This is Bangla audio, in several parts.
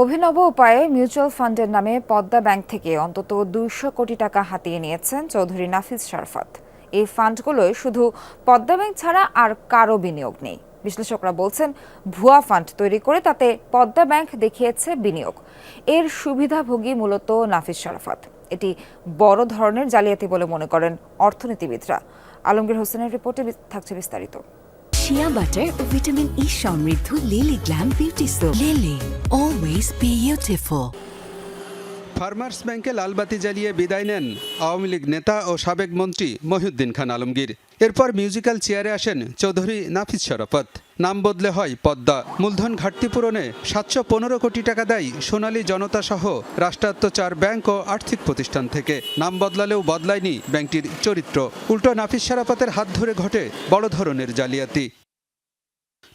অভিনব উপায়ে মিউচুয়াল ফান্ডের নামে পদ্মা ব্যাংক থেকে অন্তত দুইশো কোটি টাকা হাতিয়ে নিয়েছেন চৌধুরী নাফিস শরফাত। এই ফান্ডগুলোয় শুধু পদ্মা ব্যাংক ছাড়া আর কারও বিনিয়োগ নেই। বিশ্লেষকরা বলছেন, ভুয়া ফান্ড তৈরি করে তাতে পদ্মা ব্যাংক দেখিয়েছে বিনিয়োগ। এর সুবিধাভোগী মূলত নাফিস শরফাত। এটি বড় ধরনের জালিয়াতি বলে মনে করেন অর্থনীতিবিদরা। আলমগীর হোসেনের রিপোর্টে থাকছে বিস্তারিত। শিয়া বাটার ও ভিটামিন ই সমৃদ্ধ Lily glam beauty soap Lily always beautiful Farmers ব্যাংকে লালবাতি জ্বালিয়ে বিদায় নেন আওয়ামী লীগ নেতা ও সাবেক মন্ত্রী মহিউদ্দিন খান আলমগীর। এরপর মিউজিক্যাল চেয়ারে আসেন চৌধুরী নাফিস শরাফত নাম বদলে হয় পদ্মা। মূলধন ঘাটতি পূরণে সাতশো পনেরো কোটি টাকা দেয় সোনালী জনতা সহ রাষ্ট্রায়ত্ত চার ব্যাংক ও আর্থিক প্রতিষ্ঠান থেকে। নাম বদলালেও বদলায়নি ব্যাংকটির চরিত্র। উল্টো নাফিস শরাফতের হাত ধরে ঘটে বড় ধরনের জালিয়াতি।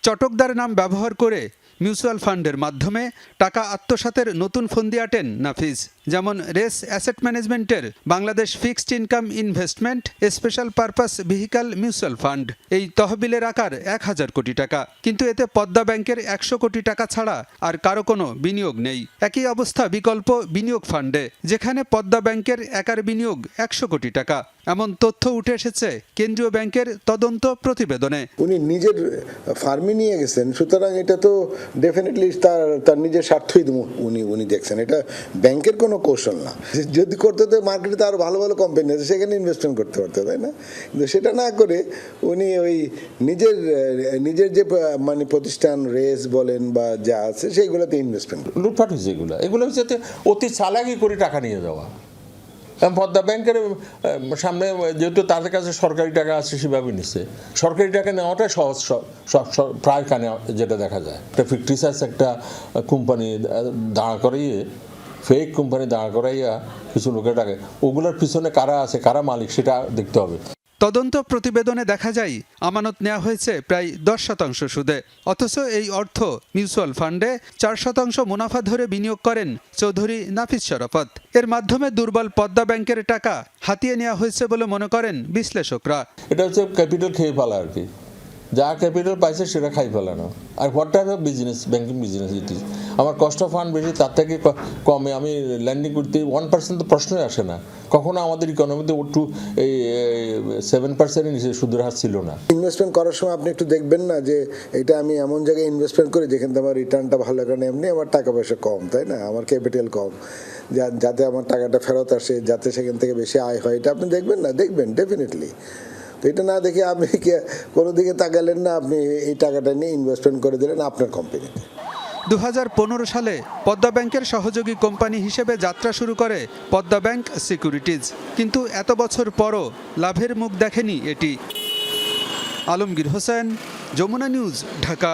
চটকদার নাম ব্যবহার করে মিউচুয়াল ফান্ডের মাধ্যমে টাকা আত্মসাতের নতুন ফন্দি আটেন নাফিজ, যেমন রেস অ্যাসেট ম্যানেজমেন্টের Bangladesh fixed income investment special purpose vehicle mutual fund. এই তহবিলের আকার এক হাজার কোটি টাকা, কিন্তু এতে পদ্মা ব্যাংকের একশো কোটি টাকা ছাড়া আর কারও কোনো বিনিয়োগ নেই। একই অবস্থা বিকল্প বিনিয়োগ ফান্ডে, যেখানে পদ্মা ব্যাংকের একার বিনিয়োগ একশো কোটি টাকা। এমন তথ্য উঠে এসেছে কেন্দ্রীয় ব্যাংকের তদন্ত প্রতিবেদনে। উনি নিজের ফার্মে নিয়ে গেছেন, সুতরাং এটা তো ডেফিনেটলি তার তার নিজের স্বার্থই উনি- উনি দেখছেন। এটা ব্যাংকের কোনো কৌশল না। যদি করতে তো মার্কেটে তো আরও ভালো ভালো কোম্পানি আছে, সেখানে ইনভেস্টমেন্ট করতে পারতো, তাই না? কিন্তু সেটা না করে উনি ওই নিজের নিজের যে মানে প্রতিষ্ঠান, রেস বলেন বা যা আছে, সেইগুলোতে ইনভেস্টমেন্ট লুটপাট হয়েছে এগুলো। এগুলো হচ্ছে অতি চালাকি করে টাকা নিয়ে যাওয়া। পদ্মা ব্যাংকের সামনে যেহেতু তাদের কাছে সরকারি টাকা আছে সেভাবে নিচ্ছে। সরকারি টাকা নেওয়াটাই সহজ প্রায় কানে যেটা দেখা যায়। একটা ফিক্টিসাস একটা কোম্পানি দাঁড়া করাইয়ে ফেক কোম্পানি দাঁড়া করাইয়া কিছু লোকের টাকা ওগুলোর পিছনে কারা আছে, কারা মালিক, সেটা দেখতে হবে। তদন্ত প্রতিবেদনে দেখা যায়, আমানত নেওয়া হয়েছে প্রায় দশ শতাংশ সুদে। অথচ এই অর্থ মিউচুয়াল ফান্ডে চার শতাংশ মুনাফা ধরে বিনিয়োগ করেন চৌধুরী নাফিস শরাফত এর মাধ্যমে দুর্বল পদ্মা ব্যাংকের টাকা হাতিয়ে নেওয়া হয়েছে বলে মনে করেন বিশ্লেষকরা। এটা হচ্ছে ক্যাপিটাল খেয়ে ফেলা আর কি। যা ক্যাপিটাল পাইছে সেটা খাই ফেলানো আর what type of business banking business it is আমার কস্ট অফ ফান্ড বেশি, তার থেকে কমে। আমি ল্যান্ডিং করতে ওয়ান পার্সেন্ট তো প্রশ্নই আসে না। কখনো আমাদের ইকোনমিতে টু এই সেভেন পার্সেন্টের নিচে সুদের হার ছিল না। ইনভেস্টমেন্ট করার সময় আপনি একটু দেখবেন না যে এটা আমি এমন জায়গায় ইনভেস্টমেন্ট করি যেখান আমার রিটার্নটা ভালো কারণ এমনি আমার টাকা পয়সা কম, তাই না? আমার ক্যাপিটাল কম। যাতে আমার টাকাটা ফেরত আসে, যাতে সেখান থেকে বেশি আয় হয়, এটা আপনি দেখবেন না? দেখবেন ডেফিনেটলি তো এটা না দেখে আপনি কোনো দিকে তাকালেন না, আপনি এই টাকাটা নিয়ে ইনভেস্টমেন্ট করে দিলেন আপনার কোম্পানিতে দু হাজার পনেরো সালে পদ্মা ব্যাংকের সহযোগী কোম্পানি হিসেবে যাত্রা শুরু করে পদ্মা ব্যাংক সিকিউরিটিজ। কিন্তু এত বছর পরও লাভের মুখ দেখেনি এটি। আলমগীর হোসেন, যমুনা নিউজ, ঢাকা।